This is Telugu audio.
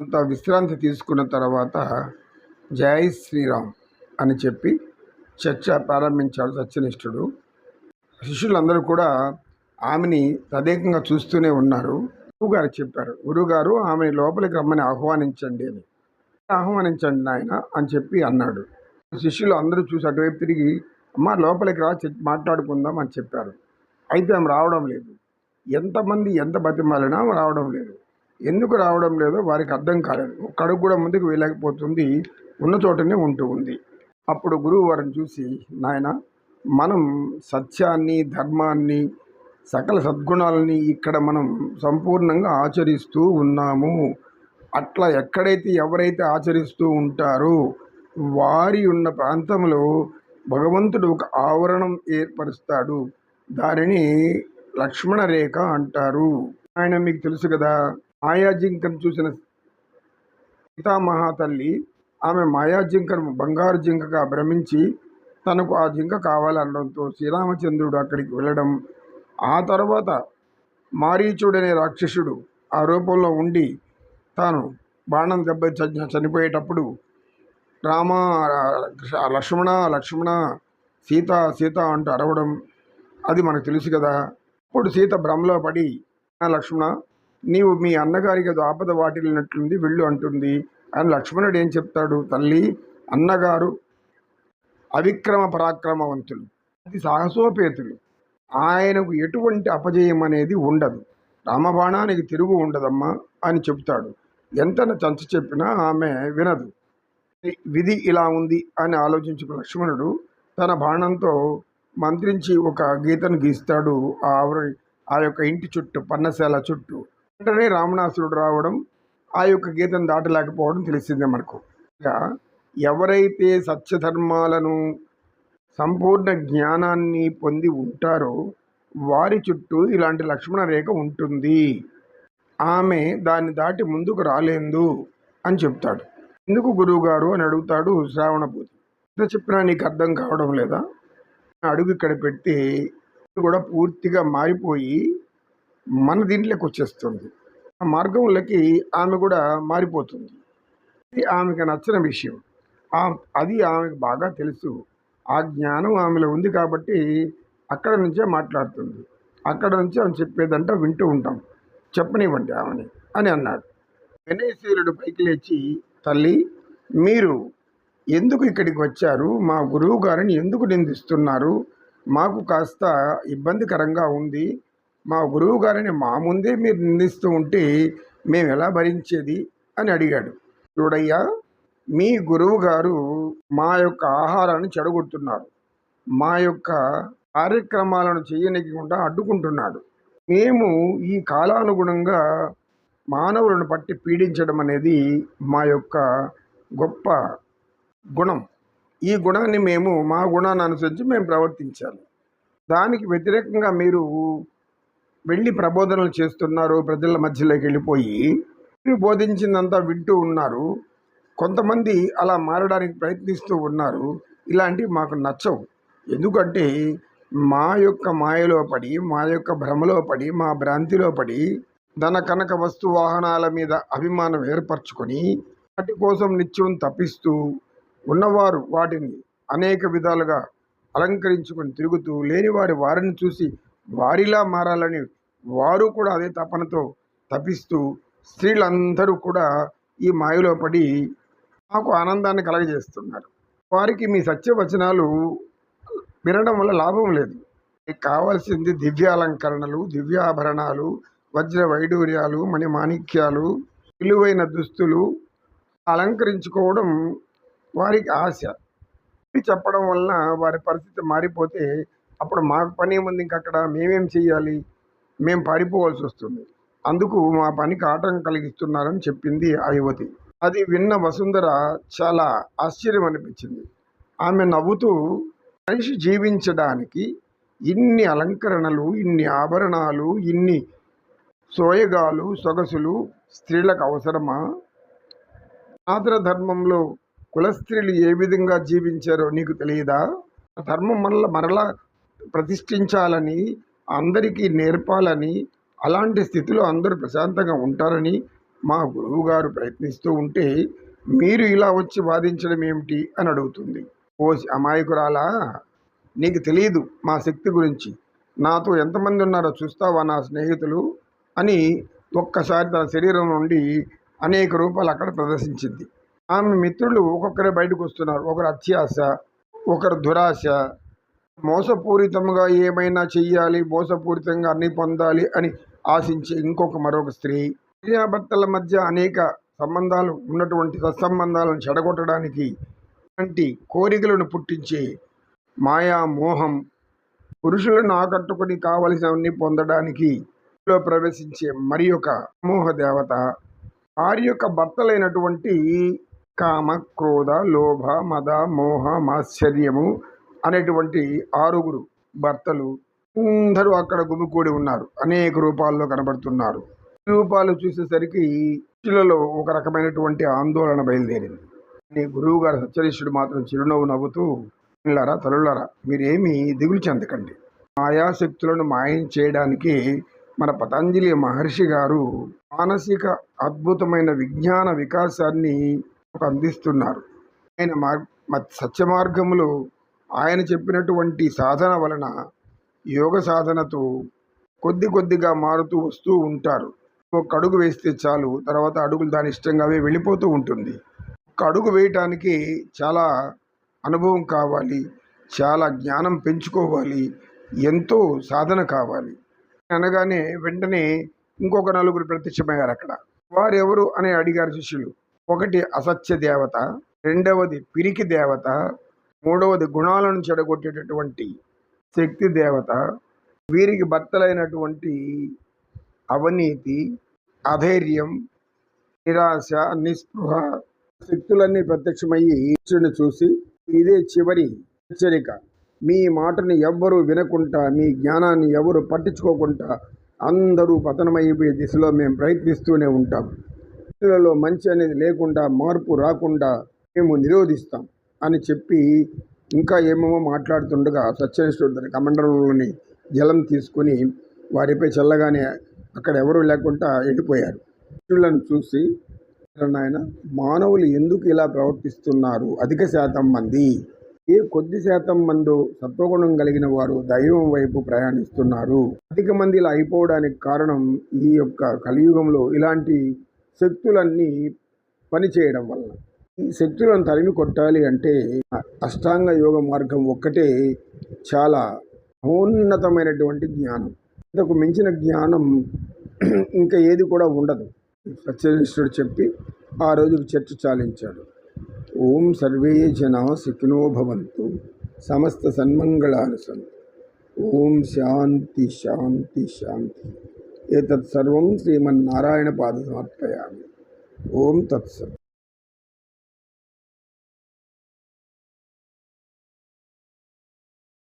కొంత విశ్రాంతి తీసుకున్న తర్వాత జై శ్రీరామ్ అని చెప్పి చర్చ ప్రారంభించాడు సత్యనిష్ఠుడు. శిష్యులందరూ కూడా ఆమెని తదేకంగా చూస్తూనే ఉన్నారు. గురువుగారు చెప్పారు గురువుగారు ఆమెని లోపలికి రమ్మని ఆహ్వానించండి అని. ఆహ్వానించండి నాయన అని చెప్పి అన్నాడు. శిష్యులు అందరూ చూసి అటువైపు తిరిగి అమ్మ లోపలికి రా మాట్లాడుకుందాం అని చెప్పారు. అయితే ఆమె రావడం లేదు. ఎంతమంది ఎంత బతిమాలినా రావడం లేదు. ఎందుకు రావడం లేదో వారికి అర్థం కాలేదు. ఒక్కడుగు కూడా ముందుకు వెళ్ళకపోతుంది ఉన్న చోటనే ఉంటూ ఉంది. అప్పుడు గురువు వారిని చూసి నాయన మనం సత్యాన్ని ధర్మాన్ని సకల సద్గుణాలని ఇక్కడ మనం సంపూర్ణంగా ఆచరిస్తూ ఉన్నాము. అట్లా ఎక్కడైతే ఎవరైతే ఆచరిస్తూ ఉంటారో వారి ఉన్న ప్రాంతంలో భగవంతుడు ఒక ఆవరణం ఏర్పరుస్తాడు. దానిని లక్ష్మణ రేఖ అంటారు. ఆయన మీకు తెలుసు కదా మాయాజింకను చూసిన సీతామహాతల్లి ఆమె మాయాజింకను బంగారు జింకగా భ్రమించి తనకు ఆ జింక కావాలనడంతో శ్రీరామచంద్రుడు అక్కడికి వెళ్ళడం. ఆ తర్వాత మారీచుడనే రాక్షసుడు ఆ రూపంలో ఉండి తాను బాణం దెబ్బ చ- చనిపోయేటప్పుడు రామ లక్ష్మణ లక్ష్మణ సీత సీత అంటూ అరవడం అది మనకు తెలుసు కదా. అప్పుడు సీత భ్రమలో పడి లక్ష్మణ నీవు మీ అన్నగారికి అది ఆపద వాటిల్లినట్లుంది వెళ్ళు అంటుంది. అని లక్ష్మణుడు ఏం చెప్తాడు? తల్లి అన్నగారు అవిక్రమ పరాక్రమవంతులు అది సాహసోపేతులు. ఆయనకు ఎటువంటి అపజయం అనేది ఉండదు. రామబాణానికి తిరుగు ఉండదమ్మా అని చెప్తాడు. ఎంత చంచ చెప్పినా ఆమె వినదు. విధి ఇలా ఉంది అని ఆలోచించుకున్న లక్ష్మణుడు తన బాణంతో మంత్రించి ఒక గీతను గీస్తాడు. ఆవిడ ఆ యొక్క ఇంటి చుట్టూ పన్నశాల చుట్టూ. వెంటనే రావణాసురుడు రావడం ఆ యొక్క గీతను దాటలేకపోవడం తెలిసిందే మనకు. ఇక ఎవరైతే సత్యధర్మాలను సంపూర్ణ జ్ఞానాన్ని పొంది ఉంటారో వారి చుట్టూ ఇలాంటి లక్ష్మణ రేఖ ఉంటుంది. ఆమె దాన్ని దాటి ముందుకు రాలేదు అని చెప్తాడు. ఎందుకు గురువుగారు అని అడుగుతాడు శ్రావణపూతి ఎంత చెప్పినా నీకు అర్థం కావడం లేదా? అడుగు ఇక్కడ పెడితే కూడా పూర్తిగా మారిపోయి మన దీంట్లోకి వచ్చేస్తుంది. ఆ మార్గంలోకి ఆమె కూడా మారిపోతుంది. ఇది ఆమెకు నచ్చిన విషయం. అది ఆమెకు బాగా తెలుసు. ఆ జ్ఞానం ఆమెలో ఉంది కాబట్టి అక్కడ నుంచే మాట్లాడుతుంది. అక్కడ నుంచి ఆమె చెప్పేదంట వింటూ ఉంటాం. చెప్పనివ్వండి ఆమెని అని అన్నాడు. వినయశీలుడు పైకి లేచి తల్లి మీరు ఎందుకు ఇక్కడికి వచ్చారు? మా గురువు గారిని ఎందుకు నిందిస్తున్నారు? మాకు కాస్త ఇబ్బందికరంగా ఉంది. మా గురువు గారిని మా ముందే మీరు నిందిస్తూ ఉంటే మేము ఎలా భరించేది? అని అడిగాడు. చూడయ్యా మీ గురువు గారు మా యొక్క ఆహారాన్ని చెడగొడుతున్నారు. మా యొక్క కార్యక్రమాలను చేయనికుండా అడ్డుకుంటున్నాడు. మేము ఈ కాలానుగుణంగా మానవులను పట్టి పీడించడం అనేది మా యొక్క గొప్ప గుణం. ఈ గుణాన్ని మేము మా గుణాన్ని అనుసరించి మేము ప్రవర్తించాలి. దానికి వ్యతిరేకంగా మీరు వెళ్ళి ప్రబోధనలు చేస్తున్నారు ప్రజల మధ్యలోకి వెళ్ళిపోయి మీరు బోధించిందంతా వింటూ ఉన్నారు. కొంతమంది అలా మారడానికి ప్రయత్నిస్తూ ఉన్నారు. ఇలాంటివి మాకు నచ్చవు. ఎందుకంటే మా యొక్క మాయలో పడి మా యొక్క భ్రమలో పడి మా భ్రాంతిలో పడి ధన కనక వస్తు వాహనాల మీద అభిమానం ఏర్పరచుకొని వాటి కోసం నిత్యం తప్పిస్తూ ఉన్నవారు వాటిని అనేక విధాలుగా అలంకరించుకొని తిరుగుతూ లేని వారి వారిని చూసి వారిలా మారాలని వారు కూడా అదే తపనతో తపిస్తూ స్త్రీలందరూ కూడా ఈ మాయలో పడి మాకు ఆనందాన్ని కలగజేస్తున్నారు. వారికి మీ సత్యవచనాలు వినడం వల్ల లాభం లేదు. మీకు కావాల్సింది దివ్యాలంకరణలు దివ్యాభరణాలు వజ్ర వైడూర్యాలు మణిమాణిక్యాలు విలువైన దుస్తులు అలంకరించుకోవడం వారికి ఆశ. చెప్పడం వలన వారి పరిస్థితి మారిపోతే అప్పుడు మాకు పని ఏముంది? ఇంక అక్కడ మేమేం చేయాలి మేము పారిపోవాల్సి వస్తుంది. అందుకు మా పనికి ఆటంకం కలిగిస్తున్నారని చెప్పింది ఆ యువతి. అది విన్న వసుంధర చాలా ఆశ్చర్యం అనిపించింది. ఆమె నవ్వుతూ మనిషి జీవించడానికి ఇన్ని అలంకరణలు ఇన్ని ఆభరణాలు ఇన్ని సోయగాలు సొగసులు స్త్రీలకు అవసరమా? ఆదర ధర్మంలో కుల స్త్రీలు ఏ విధంగా జీవించారో నీకు తెలియదా? ధర్మం మరల మరలా ప్రతిష్ఠించాలని అందరికీ నేర్పాలని అలాంటి స్థితిలో అందరూ ప్రశాంతంగా ఉంటారని మా గురువు గారు ప్రయత్నిస్తూ ఉంటే మీరు ఇలా వచ్చి వాదించడం ఏమిటి అని అడుగుతుంది. ఓ అమాయకురాలా నీకు తెలియదు మా శక్తి గురించి. నాతో ఎంతమంది ఉన్నారో చూస్తావా నా స్నేహితులు? అని ఒక్కసారి తన శరీరం నుండి అనేక రూపాలు అక్కడ ప్రదర్శించింది. ఆమె మిత్రులు ఒక్కొక్కరే బయటకు వస్తున్నారు. ఒకరు అత్యాశ ఒకరు దురాశ మోసపూరితంగా ఏమైనా చెయ్యాలి మోసపూరితంగా అన్ని పొందాలి అని ఆశించే ఇంకొక మరొక స్త్రీ. భార్యాభర్తల మధ్య అనేక సంబంధాలు ఉన్నటువంటి సత్సంబంధాలను చెడగొట్టడానికి వంటి కోరికలను పుట్టించే మాయా మోహం పురుషులను ఆకట్టుకుని కావలసినవన్నీ పొందడానికి లో ప్రవేశించే మరి ఒక మోహ దేవత. వారి యొక్క భర్తలైనటువంటి కామ క్రోధ లోభ మద మోహ మాశ్చర్యము అనేటువంటి ఆరుగురు భర్తలు అందరూ అక్కడ గుమికూడి ఉన్నారు. అనేక రూపాల్లో కనబడుతున్నారు. ఈ రూపాలు చూసేసరికి శిష్యులలో ఒక రకమైనటువంటి ఆందోళన బయలుదేరింది. గురువు గారు సత్యనిష్ఠుడు మాత్రం చిరునవ్వు నవ్వుతూ పిల్లరా తల్లులారా మీరేమీ దిగులు చెందకండి. మాయాశక్తులను మాయం చేయడానికి మన పతంజలి మహర్షి గారు మానసిక అద్భుతమైన విజ్ఞాన వికాసాన్ని ఒక అందిస్తున్నారు. ఆయన మార్ సత్య మార్గములో ఆయన చెప్పినటువంటి సాధన వలన యోగ సాధనతో కొద్ది కొద్దిగా మారుతూ వస్తూ ఉంటారు. ఒక అడుగు వేస్తే చాలు తర్వాత అడుగులు దాని ఇష్టంగానే వెళ్ళిపోతూ ఉంటుంది. ఒక అడుగు వేయటానికి చాలా అనుభవం కావాలి చాలా జ్ఞానం పెంచుకోవాలి ఎంతో సాధన కావాలి. అనగానే వెంటనే ఇంకొక నలుగురు ప్రత్యక్షమయ్యారు అక్కడ. వారు ఎవరు అని అడిగారు శిష్యులు. ఒకటి అసత్య దేవత రెండవది పిరికి దేవత మూడవది గుణాలను చెడగొట్టేటటువంటి శక్తి దేవత వీరికి భర్తలైనటువంటి అవినీతి అధైర్యం నిరాశ నిస్పృహ శక్తులన్నీ ప్రత్యక్షమయ్యి ఈశ్వరుని చూసి ఇదే చివరి హెచ్చరిక. మీ మాటని ఎవ్వరూ వినకుండా మీ జ్ఞానాన్ని ఎవరు పట్టించుకోకుండా అందరూ పతనమైపోయే దిశలో మేము ప్రయత్నిస్తూనే ఉంటాం. వ్యక్తులలో మంచి అనేది లేకుండా మార్పు రాకుండా మేము నిరోధిస్తాం. అని చెప్పి ఇంకా ఏమేమో మాట్లాడుతుండగా సత్యనిష్ఠుడు తన కమండలంలోని జలం తీసుకొని వారిపై చల్లగానే అక్కడ ఎవరూ లేకుండా వెళ్ళిపోయారు శిష్యులను చూసి నాయన మానవులు ఎందుకు ఇలా ప్రవర్తిస్తున్నారు? అధిక శాతం మంది. ఏ కొద్ది శాతం మందు సత్వగుణం కలిగిన వారు దైవం వైపు ప్రయాణిస్తున్నారు. అధిక మంది ఇలా అయిపోవడానికి కారణం ఈ యొక్క కలియుగంలో ఇలాంటి శక్తులన్నీ పనిచేయడం వల్ల ఈ శక్తులను తరిమి కొట్టాలి అంటే అష్టాంగ యోగ మార్గం ఒక్కటే చాలా మహోన్నతమైనటువంటి జ్ఞానం. ఇంతకు మించిన జ్ఞానం ఇంకా ఏది కూడా ఉండదు. సత్యనిష్ఠుడు చెప్పి ఆ రోజుకు చర్చ చాలించాడు. ఓం సర్వే జనా సుఖినో భవంతు సమస్త సన్మంగళాలు సంతు ఓం శాంతి శాంతి శాంతి. ఏతత్ సర్వం శ్రీమన్నారాయణ పాద సమర్పయామి ఓం తత్సత్.